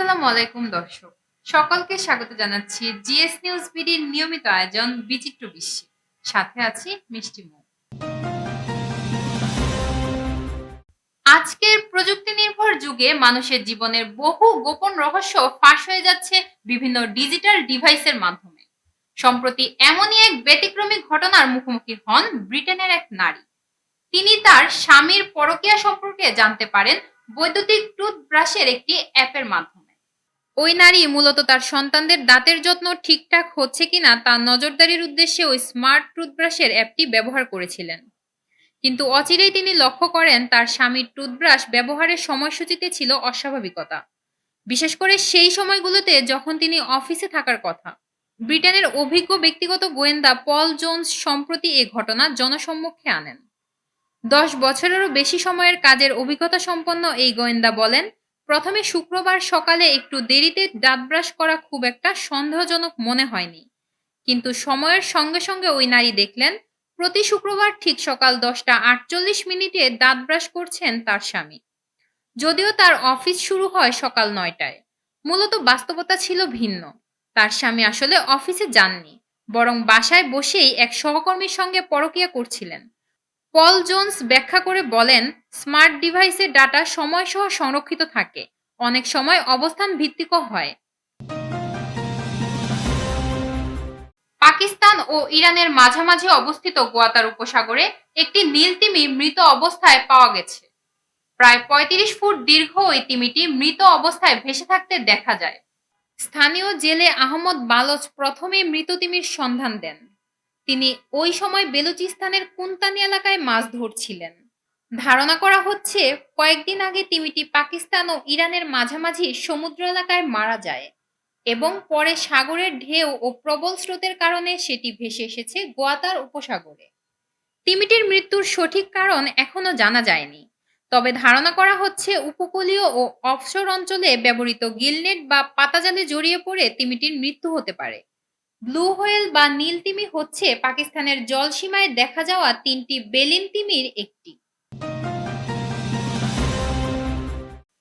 আসসালামু আলাইকুম, দর্শক। সকলকে স্বাগত জানাচ্ছি জিএস নিউজ বিডির নিয়মিত আয়োজন বিচিত্র বিশ্বে। সাথে আছি মিষ্টি মুখ আজকের প্রযুক্তি নির্ভর যুগে মানুষের জীবনের বহু গোপন রহস্য ফাঁস হয়ে যাচ্ছে বিভিন্ন ডিজিটাল ডিভাইসের মাধ্যমে। সম্প্রতি এমনই এক ব্যতিক্রমী ঘটনার মুখোমুখি হন ব্রিটেনের এক নারী। তিনি তার স্বামীর পরকীয়া সম্পর্কে জানতে পারেন বৈদ্যুতিক টুথব্রাশের একটি অ্যাপের মাধ্যমে। ওই নারী মূলত তার সন্তানদের দাঁতের যত্ন ঠিকঠাক হচ্ছে কিনা তা নজরদারির উদ্দেশ্যে ওই স্মার্ট টুথব্রাশের অ্যাপটি ব্যবহার করেছিলেন। কিন্তু অচিরেই তিনি লক্ষ্য করেন তার স্বামীর টুথব্রাশ ব্যবহারের সময়সূচিতে ছিল অস্বাভাবিকতা। বিশেষ করে সেই সময়গুলোতে যখন তিনি অফিসে থাকার কথা, ব্রিটেনের অভিজ্ঞ ব্যক্তিগত গোয়েন্দা পল জোন্স সম্প্রতি এ ঘটনা জনসম্মুখে আনেন। দশ বছরেরও বেশি সময়ের কাজের অভিজ্ঞতা সম্পন্ন এই গোয়েন্দা বলেন প্রথমে শুক্রবার সকালে একটু দেরিতে দাঁত ব্রাশ করা খুব একটা সন্দেহজনক মনে হয়নি। কিন্তু সময়ের সঙ্গে সঙ্গে ওই নারী দেখলেন, প্রতি শুক্রবার ঠিক সকাল দশটা আটচল্লিশ মিনিটে দাঁত ব্রাশ করছেন তার স্বামী। যদিও তার অফিস শুরু হয় সকাল নয়টায়। মূলত বাস্তবতা ছিল ভিন্ন। তার স্বামী আসলে অফিসে যাননি, বরং বাসায় বসেই এক সহকর্মীর সঙ্গে পরকিয়া করছিলেন। পল জোন্স ব্যাখ্যা করে বলেন, স্মার্ট ডিভাইসের ডাটা সময়সহ সংরক্ষিত থাকে। অনেক সময় অবস্থান ভিত্তিকও হয়। পাকিস্তান ও ইরানের মাঝামাঝি অবস্থিত গোয়াতার উপসাগরে একটি নীল তিমি মৃত অবস্থায় পাওয়া গেছে। প্রায় পঁয়ত্রিশ ফুট দীর্ঘ ওই তিমিটি মৃত অবস্থায় ভেসে থাকতে দেখা যায়। স্থানীয় জেলে আহমদ বালচ প্রথমে মৃত তিমির সন্ধান দেন। তিনি ওই সময় বেলুচিস্তানের কুন্তানি এলাকায় মাছ ধরছিলেন। ধারণা করা হচ্ছে, কয়েকদিন আগে তিমিটি পাকিস্তান ও ইরানের মাঝামাঝি সমুদ্র এলাকায় মারা যায় এবং পরে সাগরের ঢেউ ও প্রবল স্রোতের কারণে সেটি ভেসে এসেছে গোয়াতার উপসাগরে। তিমিটির মৃত্যুর সঠিক কারণ এখনও জানা যায়নি, তবে ধারণা করা হচ্ছে উপকূলীয় ও অফশোর অঞ্চলে ব্যবহৃত গিলনেট বা পাতাজালে জড়িয়ে পড়ে তিমিটির মৃত্যু হতে পারে। ব্লু হোয়েল বা নীল তিমি হচ্ছে পাকিস্তানের জলসীমায় দেখা যাওয়া তিনটি বেলিন তিমির একটি।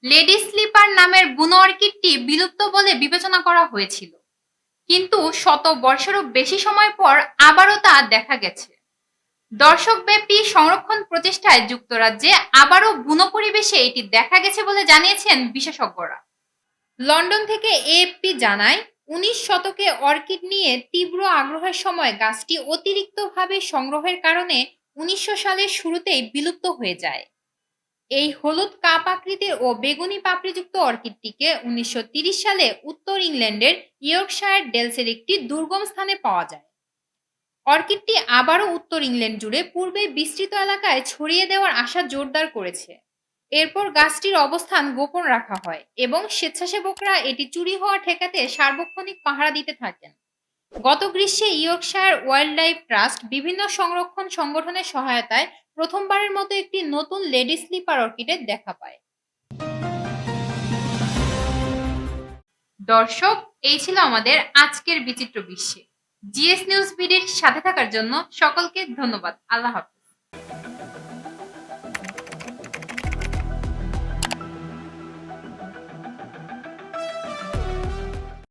লেডি স্লিপার নামের বুনো অর্কিডটি বিলুপ্ত বলে বিবেচনা করা হয়েছিল। কিন্তু শত বর্ষেরও বেশি সময় পর আবারও তা দেখা গেছে। দর্শকব্যাপী সংরক্ষণ প্রচেষ্টায় যুক্তরাজ্যে আবারও বুনো পরিবেশে এটি দেখা গেছে বলে জানিয়েছেন বিশেষজ্ঞরা। লন্ডন থেকে এএফপি জানায় উনিশ শতকে অর্কিড নিয়ে তীব্র আগ্রহের সময় গাছটি অতিরিক্তভাবে সংগ্রহের কারণে উনিশশো সালের শুরুতেই বিলুপ্ত হয়ে যায়। এই হলুদ কাপ আকৃতির ও বেগুনি পাপড়িযুক্ত অর্কিডটিকে উনিশশো সালে উত্তর ইংল্যান্ডের ইয়র্কশায়ার ডেলসের একটি দুর্গম স্থানে পাওয়া যায়। অর্কিডটি আবারও উত্তর ইংল্যান্ড জুড়ে পূর্বে বিস্তৃত এলাকায় ছড়িয়ে দেওয়ার আশা জোরদার করেছে। এরপর গাছটির অবস্থান গোপন রাখা হয় এবং স্বেচ্ছাসেবকরা এটি চুরি হওয়া ঠেকাতে সার্বক্ষণিক পাহারা দিতে থাকেন। গত গ্রীষ্মে ইয়র্কশায়ার ওয়াইল্ড লাইফ ট্রাস্ট বিভিন্ন সংরক্ষণ সংগঠনের সহায়তায় প্রথমবারের মতো একটি নতুন লেডি স্লিপার অর্কিডের দেখা পায়। দর্শক, এই ছিল আমাদের আজকের বিচিত্র বিশ্বে। জিএস নিউজ বিডির সাথে থাকার জন্য সকলকে ধন্যবাদ। আল্লাহ হাফেজ।